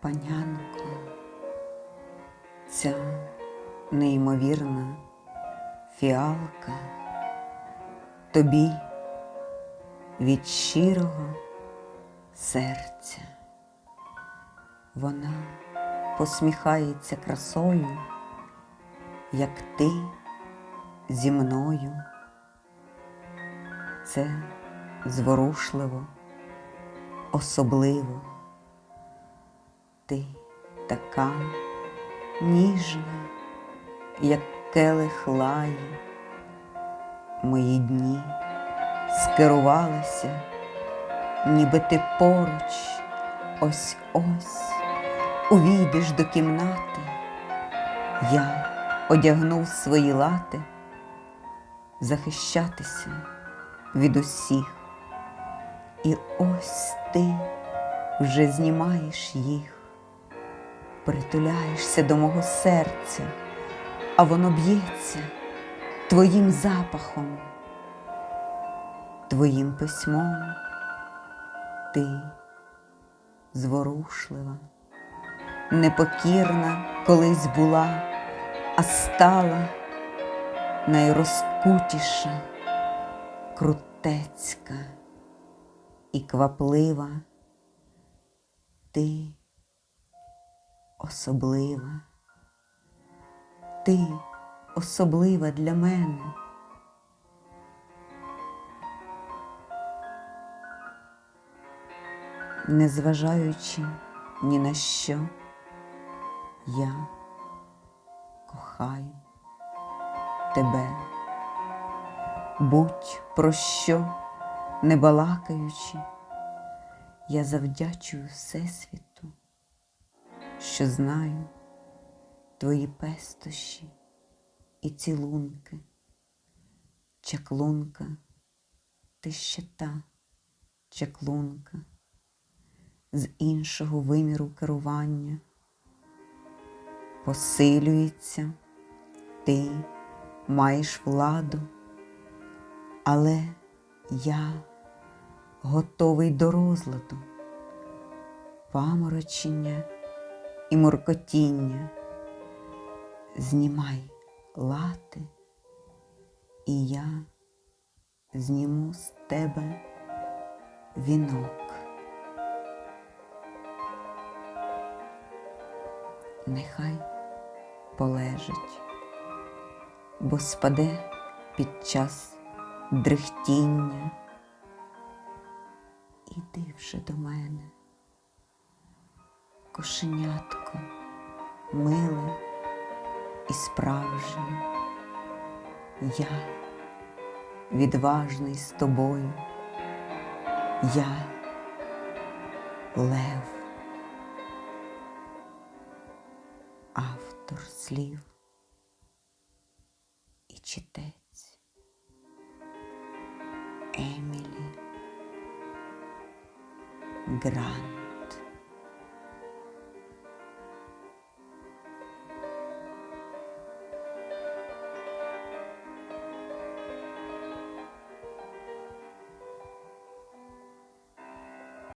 Панянко, ця неймовірна фіалка тобі від щирого серця. Вона посміхається красою, як ти зі мною. Це зворушливо, особливо. Ти така ніжна, як келих лаї. Мої дні скерувалися, ніби ти поруч, ось ось увійдеш до кімнати. Я одягнув свої лати захищатися від усіх. І ось ти вже знімаєш їх, притуляєшся до мого серця, а воно б'ється твоїм запахом, твоїм письмом. Ти зворушлива, непокірна колись була, а стала найрозкутіша, крутецька і кваплива. Ти особлива, ти особлива для мене. Незважаючи ні на що, я кохаю тебе, будь про що не балакаючи, я завдячую Всесвіту, що знаю твої пестощі і цілунки, чаклунка, ти ще та чаклунка з іншого виміру керування. Посилюється, ти маєш владу, але я готовий до розладу, паморочення і моркотіння. Знімай лати, і я зніму з тебе вінок. Нехай полежить, бо спаде під час дрихтіння. Іди вже до мене, кошенятко, миле і справжнє. Я відважний з тобою, я лев, автор слів і читець Емілі Грант.